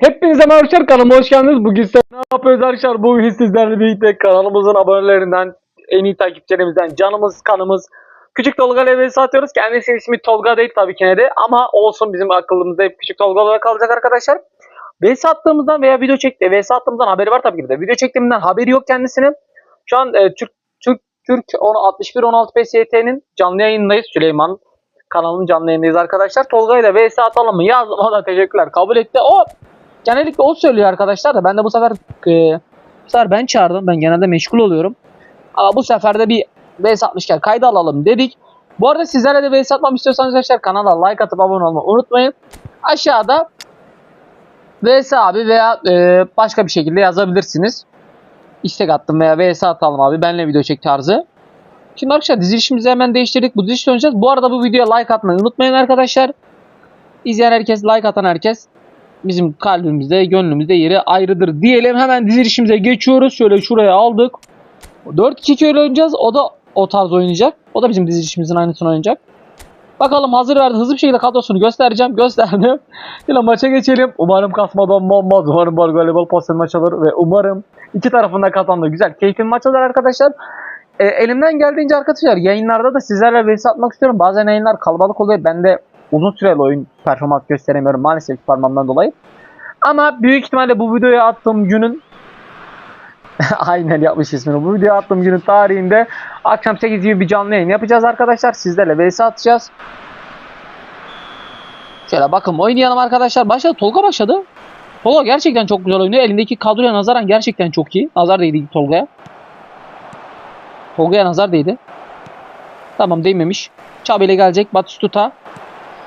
Hepinize merhaba arkadaşlar kanalıma hoş geldiniz. Bugün size ne yapıyoruz arkadaşlar? Bugün sizlerle birlikte kanalımızın abonelerinden, en iyi takipçilerimizden, canımız, kanımız, Küçük Tolga ile vs atıyoruz. Kendisi ismi Tolga değil tabii ki ne de ama olsun bizim akıllımızda hep Küçük Tolga olarak kalacak arkadaşlar. vs attığımızdan veya video çekti, vs attığımızdan haberi var tabii ki de. Video çektiğimden haberi yok kendisinin. Şu an e, Türk Türk Türk 61 16 PSYT'nin canlı yayındayız. Süleyman kanalının canlı yayındayız arkadaşlar. Tolga ile vs atalım mı? Yazdım o da teşekkürler. Kabul etti. O genellikle o söylüyor arkadaşlar da ben de bu sefer e, bu sefer ben çağırdım. Ben genelde meşgul oluyorum. Ama bu sefer de bir VS atmışken kayda alalım dedik. Bu arada sizlerle de VS atmam istiyorsanız arkadaşlar kanala like atıp abone olmayı unutmayın. Aşağıda VS abi veya e, başka bir şekilde yazabilirsiniz. İstek attım veya VS atalım abi benle video çek tarzı. Şimdi arkadaşlar dizilişimizi hemen değiştirdik. Bu diziliş döneceğiz. Bu arada bu videoya like atmayı unutmayın arkadaşlar. İzleyen herkes, like atan herkes bizim kalbimizde, gönlümüzde yeri ayrıdır diyelim. Hemen dizilişimize geçiyoruz. Şöyle şuraya aldık. 4-2-2 öyle oynayacağız. O da o tarz oynayacak. O da bizim dizilişimizin aynısını oynayacak. Bakalım hazır verdi. Hızlı bir şekilde kadrosunu göstereceğim. Gösterdim. Yine maça geçelim. Umarım kasmadan olmaz. Umarım bol voleybol pozisyon maç olur ve umarım iki tarafında kazandı. Güzel. Keyifli maç olur arkadaşlar. E, elimden geldiğince arkadaşlar yayınlarda da sizlerle vs atmak istiyorum. Bazen yayınlar kalabalık oluyor. Ben de uzun süreli oyun performans gösteremiyorum maalesef parmağımdan dolayı. Ama büyük ihtimalle bu videoyu attığım günün aynen yapmış ismini. Bu videoyu attığım günün tarihinde akşam 8 gibi bir canlı yayın yapacağız arkadaşlar. Sizlerle vs atacağız. Şöyle bakın oynayalım arkadaşlar. Başladı. Tolga başladı. Tolga gerçekten çok güzel oynuyor. Elindeki kadroya nazaran gerçekten çok iyi. Nazar değdi Tolga'ya. Tolga'ya nazar değdi. Tamam değmemiş. Çabi ile gelecek. Batistuta.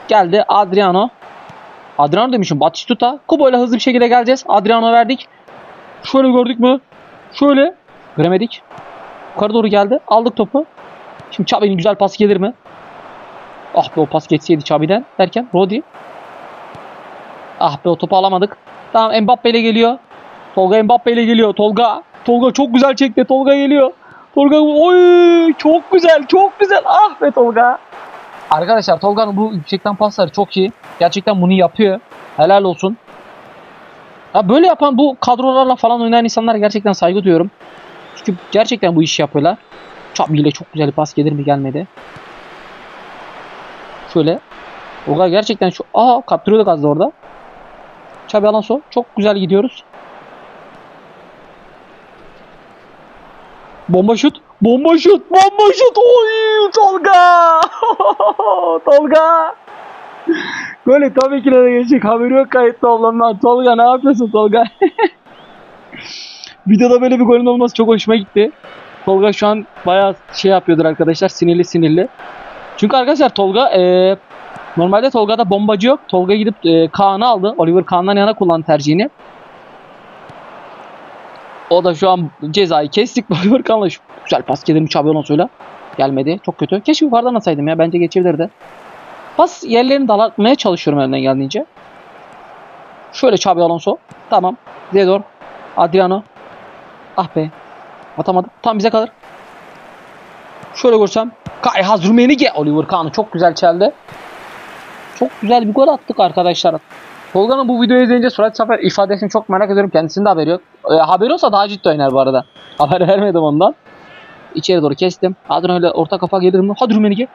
Geldi. Adriano. Adriano demişim. Batistuta. Kubo ile hızlı bir şekilde geleceğiz. Adriano verdik. Şöyle gördük mü? Şöyle. Göremedik. Yukarı doğru geldi. Aldık topu. Şimdi Çabi'nin güzel pas gelir mi? Ah be o pas geçseydi Çabi'den derken Rodi. Ah be o topu alamadık. Tamam Mbappe ile geliyor. Tolga Mbappe ile geliyor. Tolga. Tolga çok güzel çekti. Tolga geliyor. Tolga oy çok güzel çok güzel. Ah be Tolga. Arkadaşlar Tolga'nın bu yüksekten pasları çok iyi. Gerçekten bunu yapıyor. Helal olsun. Ya böyle yapan bu kadrolarla falan oynayan insanlara gerçekten saygı duyuyorum. Çünkü gerçekten bu işi yapıyorlar. Çabi ile çok güzel bir pas gelir mi gelmedi. Şöyle. Tolga gerçekten şu... Aa kaptırıyorduk az da orada. Çabi Alonso. Çok güzel gidiyoruz. Bomba şut. Bomba şut. Bomba şut. Oy Tolga. Tolga. Böyle tabii ki de geçecek. Haberi yok kayıtlı olanlar. Tolga ne yapıyorsun Tolga? Videoda böyle bir golün olması çok hoşuma gitti. Tolga şu an bayağı şey yapıyordur arkadaşlar. Sinirli sinirli. Çünkü arkadaşlar Tolga eee normalde Tolga'da bombacı yok. Tolga gidip eee Kaan'ı aldı. Oliver Kaan'dan yana kullandı tercihini. O da şu an cezayı kestik. Oliver Kaan'la şu güzel pas gelir mi Xabi Alonso'yla. Gelmedi. Çok kötü. Keşke yukarıdan atsaydım ya. Bence geçebilirdi. Pas yerlerini dalatmaya çalışıyorum elimden geldiğince. Şöyle Xabi Alonso. Tamam. Zedor. Adriano. Ah be. Atamadım. Tam bize kalır. Şöyle görsem. Kay Hazrumenige. Oliver Kahn'ı çok güzel çeldi. Çok güzel bir gol attık arkadaşlar. Tolga'nın bu videoyu izleyince surat sefer ifadesini çok merak ediyorum. Kendisinin de haberi yok. E, haberi olsa daha ciddi oynar bu arada. Haber vermedim ondan. İçeri doğru kestim. Adriano öyle orta kafa gelir mi? Hadi Rumenige.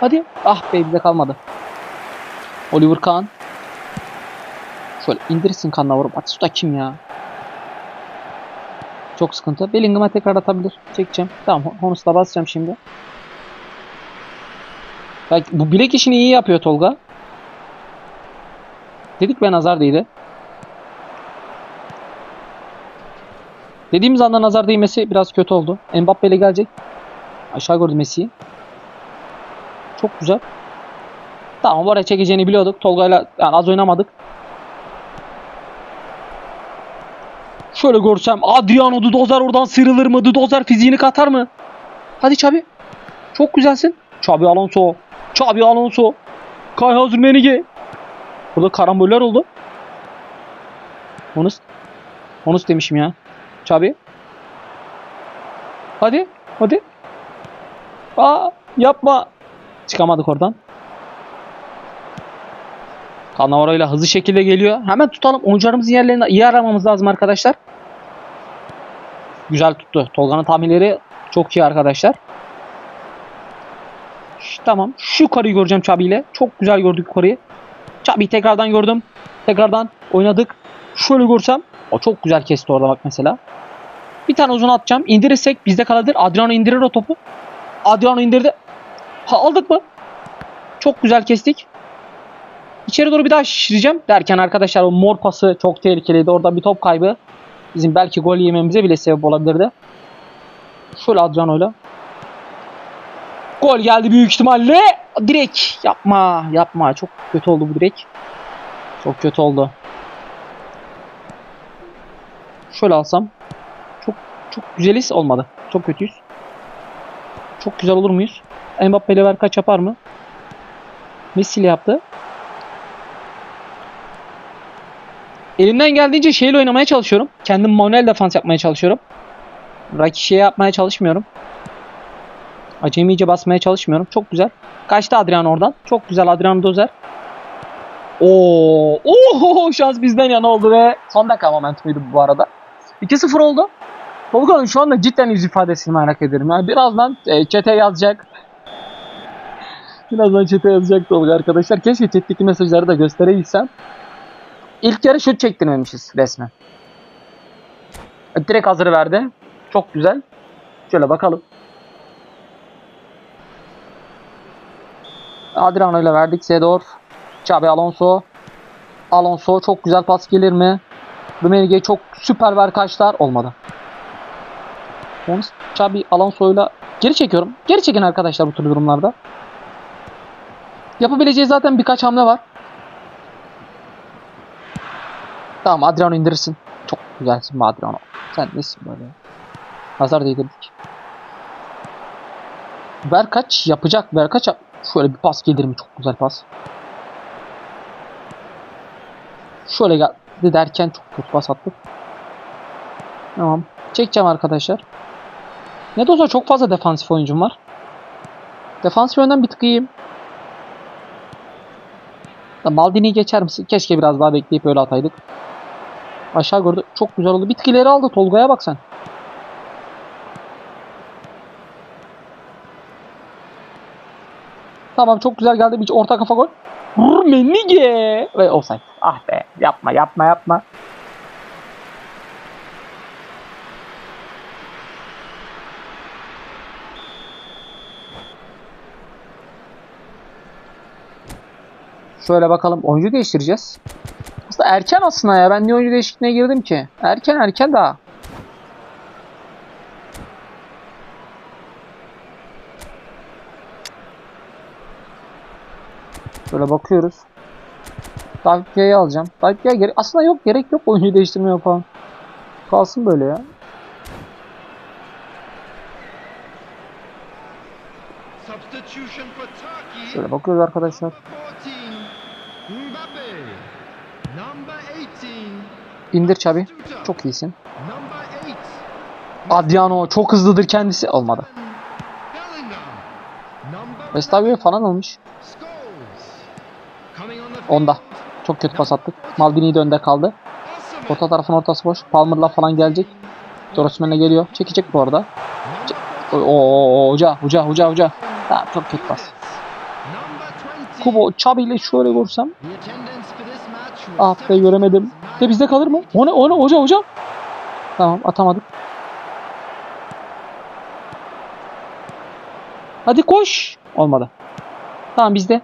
Hadi. Ah be bize kalmadı. Oliver Kahn. Şöyle indirsin kanla vurup. Atışta kim ya? Çok sıkıntı. Bellingham'a tekrar atabilir. Çekeceğim. Tamam. Honus'la basacağım şimdi. Bak bu bilek işini iyi yapıyor Tolga. Dedik ben nazar değdi. Dediğimiz anda nazar değmesi biraz kötü oldu. Mbappe ile gelecek. Aşağı gördü Messi'yi. Çok güzel. Tamam oraya çekeceğini biliyorduk. Tolga'yla yani az oynamadık. Şöyle görsem Adriano Dudozer oradan sıyrılır mı? Dudozer fiziğini katar mı? Hadi Xabi. Çok güzelsin. Xabi Alonso. Xabi Alonso. Kay Hazır Menige. Burada karamboller oldu. Onus. Onus demişim ya. Xabi. Hadi. Hadi. Aa yapma. Çıkamadık oradan. Cannavaro ile hızlı şekilde geliyor. Hemen tutalım. Oyuncularımızın yerlerini iyi aramamız lazım arkadaşlar. Güzel tuttu. Tolga'nın tahminleri çok iyi arkadaşlar. Tamam. Şu yukarıyı göreceğim Çabi ile. Çok güzel gördük yukarıyı. Çabi'yi tekrardan gördüm. Tekrardan oynadık. Şöyle görsem. O çok güzel kesti orada bak mesela. Bir tane uzun atacağım. İndirirsek bizde kalabilir. Adriano indirir o topu. Adriano indirdi. Ha, aldık mı? Çok güzel kestik. İçeri doğru bir daha şişireceğim derken arkadaşlar o mor pası çok tehlikeliydi. Orada bir top kaybı. Bizim belki gol yememize bile sebep olabilirdi. Şöyle Adriano'yla. Gol geldi büyük ihtimalle. Direkt yapma yapma. Çok kötü oldu bu direkt. Çok kötü oldu. Şöyle alsam. Çok çok güzeliz olmadı. Çok kötüyüz. Çok güzel olur muyuz? Mbappe ile kaç yapar mı? Messi ile yaptı. Elimden geldiğince şeyle oynamaya çalışıyorum. Kendim manuel defans yapmaya çalışıyorum. Raki şey yapmaya çalışmıyorum. Acemice basmaya çalışmıyorum. Çok güzel. Kaçtı Adrian oradan. Çok güzel Adrian Dozer. Oo, oho şans bizden yana oldu ve son dakika momentumuydu bu arada. 2-0 oldu. Tolga'nın şu anda cidden yüz ifadesini merak ederim. Yani birazdan çete yazacak. Birazdan çete yazacak Tolga arkadaşlar. Keşke chat'teki mesajları da gösterebilsem. İlk yarı şut çektirmemişiz resmen. E, Direkt hazır verdi. Çok güzel. Şöyle bakalım. Adriano ile verdik. Sedor. Xabi Alonso. Alonso çok güzel pas gelir mi? Rumenige çok süper ver kaçlar. Olmadı. Onu Xabi Alonso'yla geri çekiyorum. Geri çekin arkadaşlar bu tür durumlarda. Yapabileceği zaten birkaç hamle var. Tamam Adriano indirirsin. Çok güzelsin Adriano. Sen nesin böyle? Nazar değdirdik. Ver kaç yapacak. Ver kaç yap. Şöyle bir pas gelir mi? Çok güzel pas. Şöyle geldi derken çok kötü pas attık. Tamam. Çekeceğim arkadaşlar. Ne de olsa çok fazla defansif oyuncum var. Defansif yönden bir tık iyiyim. Maldini'yi geçer misin? Keşke biraz daha bekleyip öyle ataydık. Aşağı gördü. Çok güzel oldu. Bir tık ileri aldı. Tolga'ya bak sen. Tamam çok güzel geldi. Bir orta kafa gol. Menige. Ve offside. Ah be. Yapma yapma yapma. Şöyle bakalım. Oyuncu değiştireceğiz. Aslında erken aslında ya. Ben niye oyuncu değişikliğine girdim ki? Erken erken daha. Şöyle bakıyoruz. David Villa'yı alacağım. David Villa gere- aslında yok gerek yok oyuncu değiştirmeye falan. Kalsın böyle ya. Şöyle bakıyoruz arkadaşlar. 14. Mbappe. Number 18. İndir Çabi. Çok iyisin. Number 8. Adriano çok hızlıdır kendisi. Olmadı. Vestavio falan almış. Onda. Çok kötü pas attık. Maldini de önde kaldı. Orta tarafın ortası boş. Palmer'la falan gelecek. Dorosman'e geliyor. Çekecek bu arada. Number O, o, o, hoca, hoca, hoca, hoca. Ha, çok kötü pas. Number 20. Kubo Çabi ile şöyle vursam. Ah be göremedim. De bizde kalır mı? O ne? O ne? Hoca hoca. Tamam atamadık. Hadi koş. Olmadı. Tamam bizde.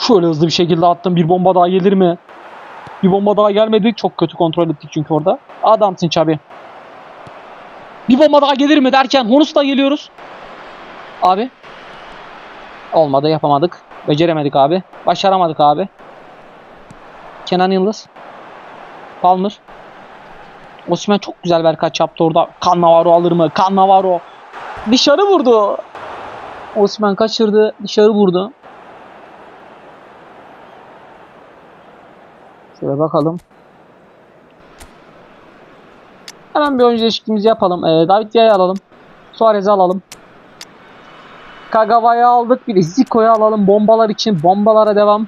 Şöyle hızlı bir şekilde attım. Bir bomba daha gelir mi? Bir bomba daha gelmedi. Çok kötü kontrol ettik çünkü orada. Adamsın Çabi. Bir bomba daha gelir mi derken Honus'la geliyoruz. Abi. Olmadı yapamadık. Beceremedik abi. Başaramadık abi. Kenan Yıldız. Palmer. Osimhen çok güzel berkaç yaptı orada. Cannavaro alır mı? Cannavaro. Dışarı vurdu. Osimhen kaçırdı. Dışarı vurdu. Şöyle bakalım. Hemen bir oyuncu değişikliğimizi yapalım. Ee, David Villa'yı alalım. Suarez'i alalım. Kagawa'yı aldık. Bir de Zico'yu alalım. Bombalar için bombalara devam.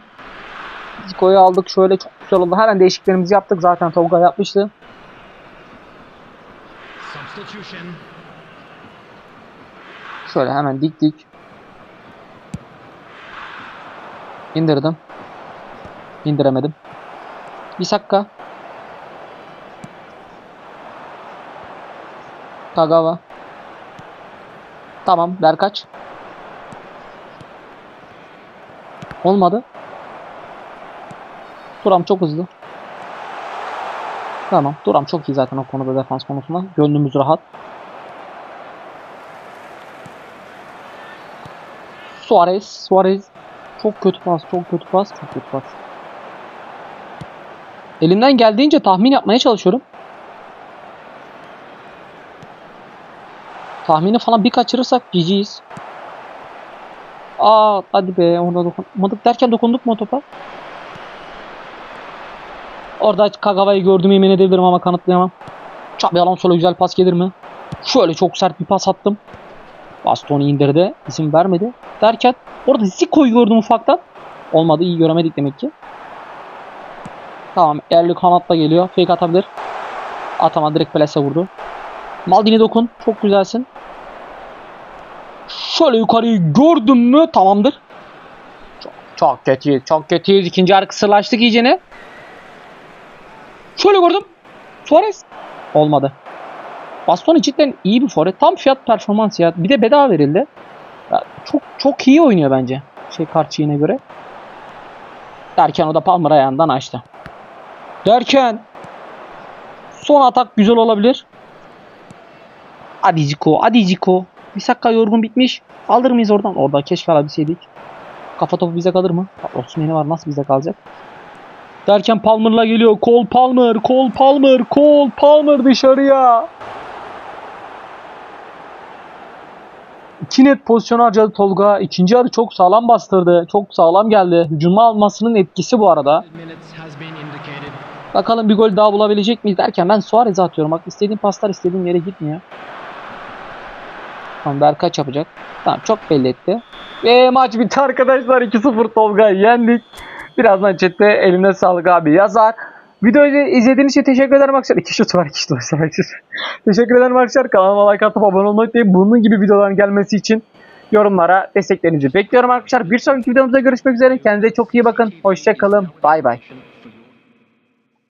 Zico'yu aldık. Şöyle çok güzel oldu. Hemen değişikliklerimizi yaptık. Zaten Tolga yapmıştı. Şöyle hemen diktik. İndirdim. İndiremedim. Bisakka. Kagawa. Tamam. Berkaç. Olmadı. Turam çok hızlı. Tamam. Turam çok iyi zaten o konuda defans konusunda. Gönlümüz rahat. Suarez. Suarez. Çok kötü pas. Çok kötü pas. Çok kötü pas. Elimden geldiğince tahmin yapmaya çalışıyorum. Tahmini falan bir kaçırırsak GG'yiz. Aa hadi be orada dokunmadık derken dokunduk mu topa? Orada Kagawa'yı gördüm yemin edebilirim ama kanıtlayamam. Xabi Alonso'la güzel pas gelir mi? Şöyle çok sert bir pas attım. Bastoni indirdi. izin vermedi. Derken orada Zico'yu gördüm ufaktan. Olmadı iyi göremedik demek ki. Tamam Erli kanatla geliyor. Fake atabilir. Atama direkt plase vurdu. Maldini dokun. Çok güzelsin. Şöyle yukarıyı gördüm mü tamamdır. Çok, çok kötüyüz. Çok kötüyüz. İkinci yarı kısırlaştık iyicene. Şöyle gördüm. Suarez. Olmadı. Bastoni cidden iyi bir forvet. Tam fiyat performans ya. Bir de bedava verildi. Ya çok çok iyi oynuyor bence. Şey Karçi'ne göre. Derken o da Palmer ayağından açtı. Derken son atak güzel olabilir. Hadi Zico, hadi Zico. Bir dakika yorgun bitmiş. Alır mıyız oradan? Orada keşke alabilseydik. Kafa topu bize kalır mı? Osman'ı var nasıl bize kalacak? Derken Palmer'la geliyor. Cole Palmer, Cole Palmer, Cole Palmer dışarıya. İki net pozisyon harcadı Tolga. İkinci yarı çok sağlam bastırdı. Çok sağlam geldi. Hücuma almasının etkisi bu arada. Bakalım bir gol daha bulabilecek miyiz derken ben Suarez'e atıyorum. Bak istediğim paslar istediğim yere gitmiyor. Tamam Berkaç yapacak. Tamam çok belli etti. Ve maç bitti arkadaşlar. 2-0 Tolga'yı yendik. Birazdan chatte eline sağlık abi yazar. Videoyu izlediğiniz için teşekkür ederim arkadaşlar. İki şut var, iki şut var. teşekkür ederim arkadaşlar. Kanalıma like atıp abone olmayı unutmayın. Bunun gibi videoların gelmesi için yorumlara desteklerinizi bekliyorum arkadaşlar. Bir sonraki videomuzda görüşmek üzere. Kendinize çok iyi bakın. Hoşçakalın. Bay bay.